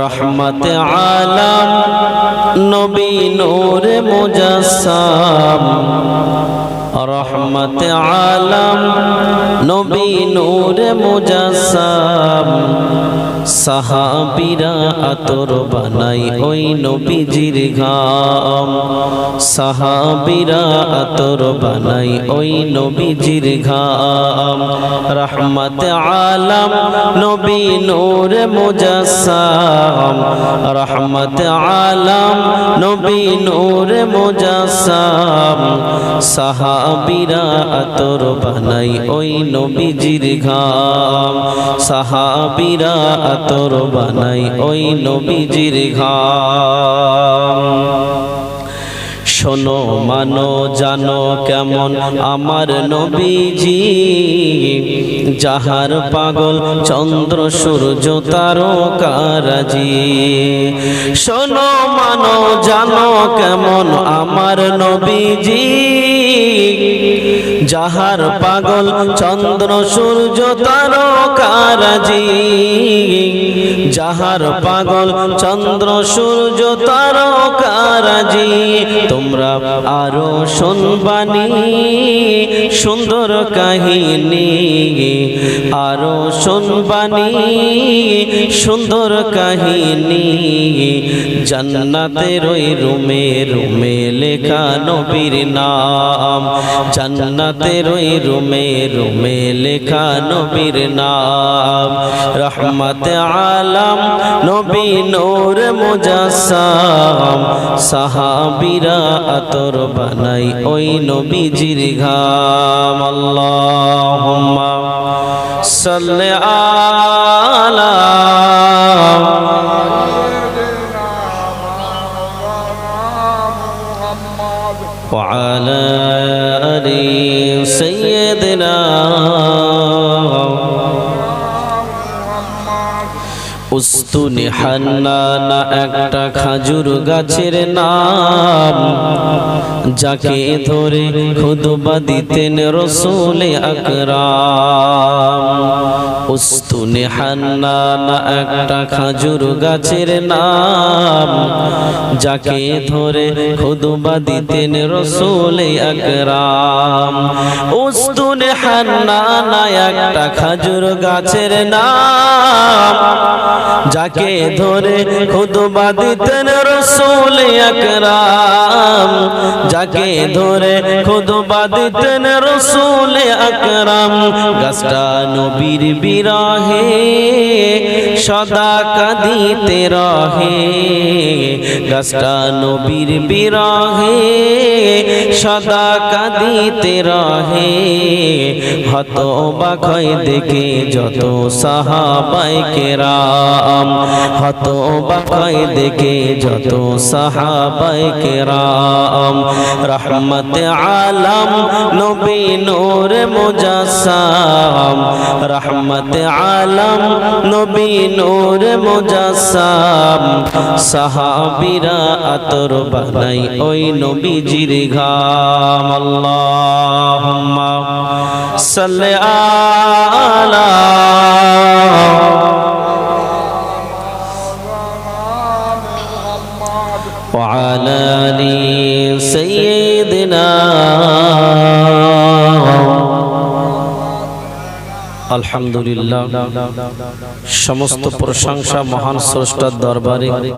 রহমত আলম নবী নূর মুজাসসাম। রহমত আলম, নবী নূর মুজাসসাম সাহাবিরা আতর বানাই ওই নবীজির ঘাম। সাহাবিরা আতর বানাই ওই নবীজির ঘাম। রহমত আলম, নবী নূর মুজাসসাম রহমত আলম, নবী নূর মুজাসসাম সাহাবিরা আতর বানাই ওই নবীজির ঘাম। সাহাবিরা আতর বানাই ওই নবীজির ঘাম। শোনো, মানো, জানো কেমন আমার নবীজি। যাহার পাগল চন্দ্র, সূর্য, তারকারাজি। শোনো, মানো, জানো কেমন আমার নবীজি। যাহার পাগল চন্দ্র সূর্য তারকারাজি যাহার পাগল চন্দ্র সূর্য তারকারাজি তোমরা আরও শুনবানি সুন্দর কাহিনী। আরও শুনবানি সুন্দর কাহিনী। জান্নাতের ওই রুমে রুমে লেখা নবীর নাম। জান্নাতের ওই রুমে রুমে লেখা নবীর নাম। রহমত আলম, নবী নূর মুজাসসাম সাহাবিরা আতর বানাই ওই নবীজির ঘাম। আল্লাহুম্মা সাল্লি আলা وعلى آل سيدنا উস্তুনি হান্নানা একটা খাজুর গাছের নাম। যাকে ধরে খুদবা দিতেন রসুলে আকরাম। উস্তুনি হান্নানা একটা খাজুর গাছের নাম। যাকে ধরে খুদবা দিতেন রসুলে আকরাম। উস্তুনি হান্নানা একটা খাজুর গাছের নাম। যাকে ধরে খুদবা দিতেন রসুল আকরাম, যাকে ধরে খুদবা দিতেন রসুল আকরাম, গাছটা নবীর বিরহে সদা কাঁদিতে রহে, গাছটা নবীর বিরহে সদা কাঁদিতে রহে হত বাখয় দেখে যত সাহাবাই কেরাম হত বাখয় দেখে যত সাহাবাই কেরাম। রহমত আলম, নবী নূর মুজাসসাম রহমত আলম, নবী নূর মুজাসসাম সাহাবিরা আতর বানাই ওই নবীজির ঘাম। আল্লাহুম্মা আলা وعلى آل سيدنا আলহামদুলিল্লাহ সমস্ত প্রশংসা মহান স্রষ্টার দরবারে